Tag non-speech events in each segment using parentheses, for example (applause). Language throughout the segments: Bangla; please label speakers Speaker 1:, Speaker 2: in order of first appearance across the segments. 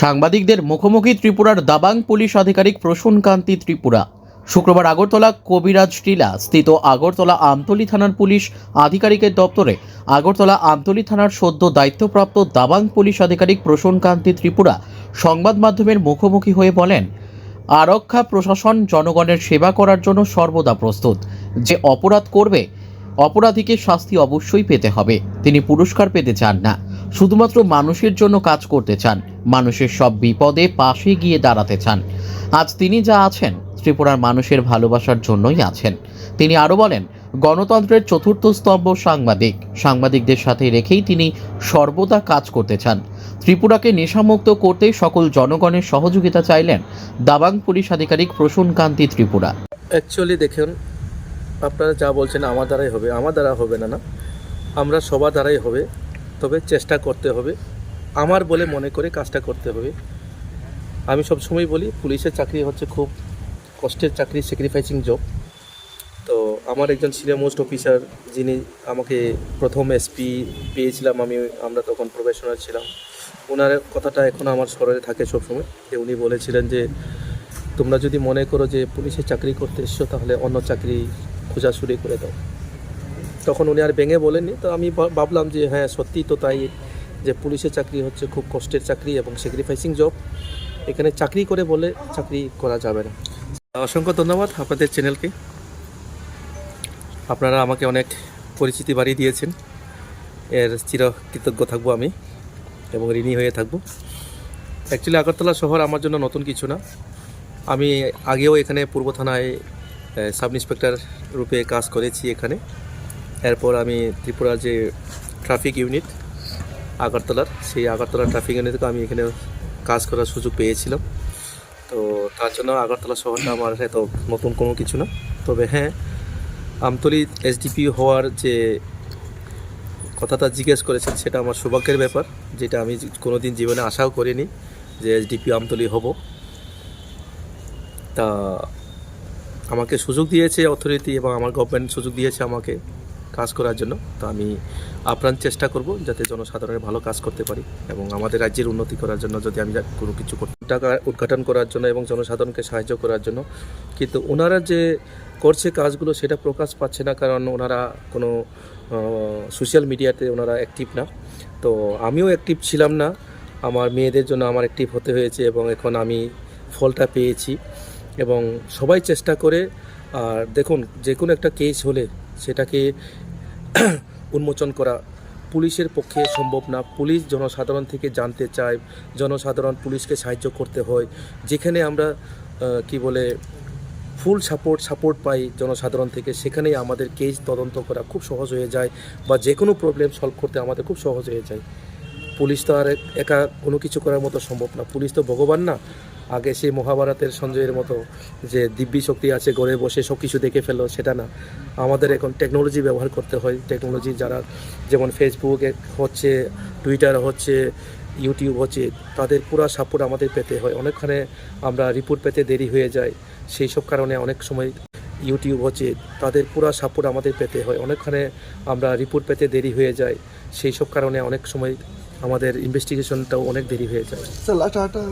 Speaker 1: সাংবাদিকদের মুখোমুখি ত্রিপুরার দাবাং পুলিশ আধিকারিক প্রসূন কান্তি ত্রিপুরা। শুক্রবার আগরতলা কবিরাজ টিলা স্থিত আগরতলা আমতলী থানার পুলিশ আধিকারিকের দপ্তরে আগরতলা আমতলি থানার সদ্য দায়িত্বপ্রাপ্ত দাবাং পুলিশ আধিকারিক প্রসূন কান্তি ত্রিপুরা সংবাদ মাধ্যমের মুখোমুখি হয়ে বলেন, আরক্ষা প্রশাসন জনগণের সেবা করার জন্য সর্বদা প্রস্তুত। যে অপরাধ করবে, অপরাধীকে শাস্তি অবশ্যই পেতে হবে। তিনি পুরস্কার পেতে চান না। শুধুমাত্র মানুষের জন্য কাজ করতে চান, মানুষের সব বিপদে পাশে গিয়ে দাঁড়াতে চান। আজ তিনি যা আছেন, ত্রিপুরার মানুষের ভালোবাসার জন্যই আছেন। তিনি আরও বলেন, গণতন্ত্রের চতুর্থ স্তম্ভ সাংবাদিক। সাংবাদিকদের সাথে রেখেই তিনি সর্বদা কাজ করতে চান। ত্রিপুরাকে নেশামুক্ত করতে সকল জনগণের সহযোগিতা চাইলেন দাবাং পুলিশ আধিকারিক প্রসূন কান্তি ত্রিপুরা।
Speaker 2: অ্যাকচুয়ালি দেখুন, আপনারা যা বলছেন আমার দ্বারাই হবে, আমার দ্বারা হবে না না। আমরা সবার দ্বারাই হবে। তবে চেষ্টা করতে হবে। আমার বলে মনে করে কাজটা করতে হবে। আমি সব সময় বলি, পুলিশের চাকরি হচ্ছে খুব কষ্টের চাকরি স্যাক্রিফাইসিং জব তো আমার একজন সিনিয়র মোস্ট অফিসার যিনি আমাকে প্রথম এসপি পেয়েছিলাম আমি, আমরা তখন প্রফেশনাল ছিলাম। ওনার কথাটা এখন আমার স্মরণে থাকে সবসময়। যে উনি বলেছিলেন যে, তোমরা যদি মনে করো যে পুলিশে চাকরি করতে এসছো, তাহলে অন্য চাকরি খোঁজা শুরু করে দাও। তখন উনি আর ভেঙে বলেননি। তো আমি ভাবলাম যে হ্যাঁ সত্যি তো তাই যে, পুলিশের চাকরি হচ্ছে খুব কষ্টের চাকরি এবং স্যাক্রিফাইসিং জব এখানে চাকরি করে বলে চাকরি করা যাবে না। অসংখ্য ধন্যবাদ আপনাদের চ্যানেলকে। আপনারা আমাকে অনেক পরিচিতি বাড়িয়ে দিয়েছেন। এর চির কৃতজ্ঞ থাকব আমি এবং ঋণী হয়ে থাকব। অ্যাকচুয়ালি আগরতলা শহর আমার জন্য নতুন কিছু না। আমি আগেও এখানে পূর্ব থানায় সাব ইন্সপেক্টর রূপে কাজ করেছি এখানে। এরপর আমি ত্রিপুরার যে ট্রাফিক ইউনিট আগরতলার, সেই আগরতলা ট্রাফিক ইউনিটে আমি এখানে কাজ করার সুযোগ পেয়েছিলাম। তো তার জন্য আগরতলা শহরটা আমার এত নতুন কোনো কিছু না। তবে হ্যাঁ আমতলি এসডিপি হওয়ার যে কথাটা জিজ্ঞেস করেছেন, সেটা আমার সৌভাগ্যের ব্যাপার, যেটা আমি কোনো দিন জীবনে আশাও করিনি যে এসডিপি আমতলি হব। তা আমাকে সুযোগ দিয়েছে অথরিটি এবং আমার গভর্নমেন্ট সুযোগ দিয়েছে আমাকে। কাজ করার জন্য। তো আমি আপ্রাণ চেষ্টা করব যাতে জনসাধারণের ভালো কাজ করতে পারি এবং আমাদের রাজ্যের উন্নতি করার জন্য যদি আমি কোনো কিছু টাকা উদ্ঘাটন করার জন্য এবং জনসাধারণকে সাহায্য করার জন্য। কিন্তু ওনারা যে করছে কাজগুলো সেটা প্রকাশ পাচ্ছে না কারণ ওনারা কোনো সোশ্যাল মিডিয়াতে ওনারা অ্যাক্টিভ না। তো আমিও অ্যাক্টিভ ছিলাম না। আমার মেয়েদের জন্য আমার অ্যাক্টিভ হতে হয়েছে এবং এখন আমি ফলটা পেয়েছি। এবং সবাই চেষ্টা করে, আর দেখুন, যে কোনো একটা কেস হলে সেটাকে (clears throat) উন্মোচন করা পুলিশের পক্ষে সম্ভব না। পুলিশ জনসাধারণ থেকে জানতে চায়, জনসাধারণ পুলিশকে সাহায্য করতে হয়। যেখানে আমরা কি বলে ফুল সাপোর্ট সাপোর্ট পাই জনসাধারণ থেকে, সেখানেই আমাদের কেস তদন্ত করা খুব সহজ হয়ে যায় বা যে কোনো প্রবলেম সলভ করতে আমাদের খুব সহজ হয়ে যায়। পুলিশ তো আর একা কোনো কিছু করার মতো সম্ভব না। পুলিশ তো ভগবান না। আগে সেই মহাভারতের সঞ্জয়ের মতো যে দিব্যি শক্তি আছে, গড়ে বসে সব কিছু দেখে ফেলো, সেটা না। আমাদের এখন টেকনোলজি ব্যবহার করতে হয়। টেকনোলজি যারা যেমন ফেসবুক হচ্ছে টুইটার হচ্ছে ইউটিউব হচ্ছে, তাদের পুরো সাপোর্ট আমাদের পেতে হয়। অনেকখানে আমরা রিপোর্ট পেতে দেরি হয়ে যায়। সেই সব কারণে অনেক সময় ইউটিউব হচ্ছে, তাদের পুরো সাপোর্ট আমাদের পেতে হয়। অনেকখানে আমরা রিপোর্ট পেতে দেরি হয়ে যায়। সেই সব কারণে অনেক সময় আমাদের ইনভেস্টিগেশনটাও অনেক দেরি হয়ে যায়।
Speaker 3: স্যার লাস্ট একটা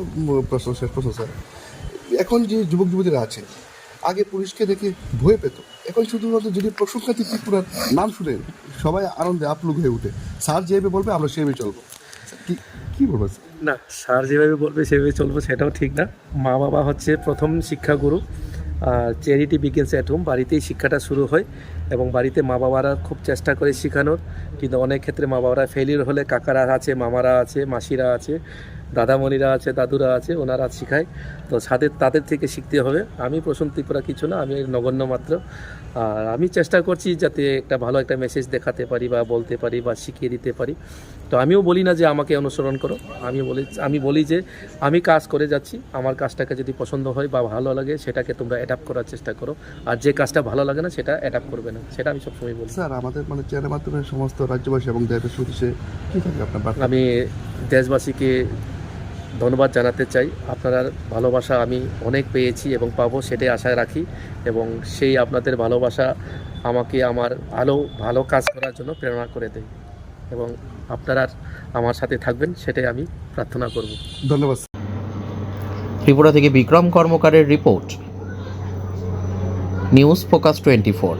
Speaker 3: প্রশ্ন শেষ প্রশ্ন স্যার এখন যে যুবক যুবতীরা আছে আগে পুলিশকে দেখে ভয় পেত। এখন শুধুমাত্র যদি প্রসঙ্গাতি ত্রিপুরার নাম শুনে সবাই আনন্দে আপ্লুক হয়ে উঠে স্যার যেভাবে বলবে আমরা সেভাবে চলবো। কি কি বলব
Speaker 2: না স্যার যেভাবে বলবে সেভাবে চলবো সেটাও ঠিক না। মা বাবা হচ্ছে প্রথম শিক্ষাগুরু। চ্যারিটি বিগিনস অ্যাট হোম বাড়িতেই শিক্ষাটা শুরু হয় এবং বাড়িতে মা বাবারা খুব চেষ্টা করে শেখানোর। কিন্তু অনেক ক্ষেত্রে মা বাবারা ফেলিওর হলে কাকারা আছে, মামারা আছে, মাসিরা আছে, দাদামণিরা আছে, দাদুরা আছে, ওনারা শেখায়। তো সাদের, তাদের থেকে শিখতে হবে। আমি প্রশান্তি করা কিছু না, আমি নগণ্য মাত্র। আর আমি চেষ্টা করছি যাতে একটা ভালো একটা মেসেজ দেখাতে পারি বা বলতে পারি বা শিখিয়ে দিতে পারি। তো আমিও বলি না যে আমাকে অনুসরণ করো। আমি বলি আমি বলি যে আমি কাজ করে যাচ্ছি আমার কাজটাকে যদি পছন্দ হয় বা ভালো লাগে সেটাকে তোমরা অ্যাডাপ্ট করার চেষ্টা করো। আর যে কাজটা ভালো লাগে না সেটা অ্যাডাপ্ট করবে না। সেটা আমি সবসময় বলি।
Speaker 3: স্যার আমাদের মানে চ্যানেলের মাধ্যমে সমস্ত রাজ্যবাসী এবং দেশের কী থাকবে আপনার
Speaker 2: আমি দেশবাসীকে ধন্যবাদ জানাতে চাই। আপনার ভালোবাসা আমি অনেক পেয়েছি এবং পাবো সেটাই আশায় রাখি। এবং সেই আপনাদের ভালোবাসা আমাকে আমার আলো ভালো কাজ করার জন্য প্রেরণা করে দেয়। এবং আপনারা আমার সাথে থাকবেন সেটাই আমি প্রার্থনা করব।
Speaker 3: ধন্যবাদ
Speaker 1: ত্রিপুরা থেকে বিক্রম কর্মকারের report. News focus twenty four